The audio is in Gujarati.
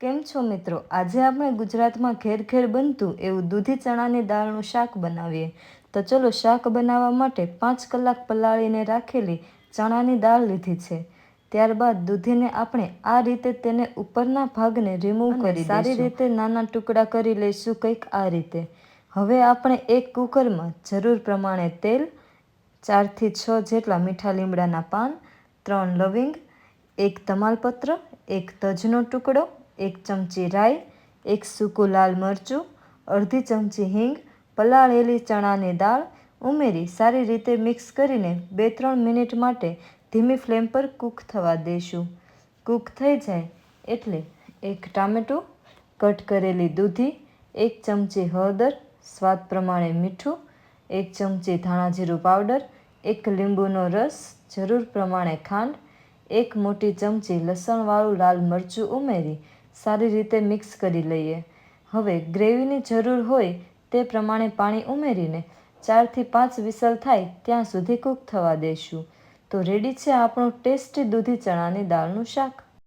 કેમ છો મિત્રો? આજે આપણે ગુજરાતમાં ઘેર ઘેર બનતું એવું દૂધી ચણાની દાળનું શાક બનાવીએ. તો ચલો શાક બનાવવા માટે પાંચ કલાક પલાળીને રાખેલી ચણાની દાળ લીધી છે. ત્યારબાદ દૂધીને આપણે આ રીતે તેને ઉપરના ભાગને રિમૂવ કરી સારી રીતે નાના ટુકડા કરી લઈશું કંઈક આ રીતે. હવે આપણે એક કુકરમાં જરૂર પ્રમાણે તેલ ચારથી છ જેટલા મીઠા લીમડાના પાન ત્રણ લવિંગ એક તમાલપત્ર એક તજનો ટુકડો એક ચમચી રાઈ, એક સૂકું લાલ મરચું, અડધી ચમચી હિંગ પલાળેલી ચણાની દાળ ઉમેરી સારી રીતે મિક્સ કરીને બે ત્રણ મિનિટ માટે ધીમી ફ્લેમ પર કૂક થવા દઈશું કૂક થઈ જાય એટલે એક ટામેટું, કટ કરેલી દૂધી, એક ચમચી હળદર, સ્વાદ પ્રમાણે મીઠું, એક ચમચી ધાણાજીરું પાવડર, એક લીંબુનો રસ, જરૂર પ્રમાણે ખાંડ, એક મોટી ચમચી લસણવાળું લાલ મરચું ઉમેરી સારી રીતે મિક્સ કરી લઈએ. હવે ગ્રેવીની જરૂર હોય તે પ્રમાણે પાણી ઉમેરીને ચારથી પાંચ વિસલ થાય ત્યાં સુધી કૂક થવા દઈશું તો રેડી છે આપણું ટેસ્ટી દૂધી ચણાની દાળનું શાક.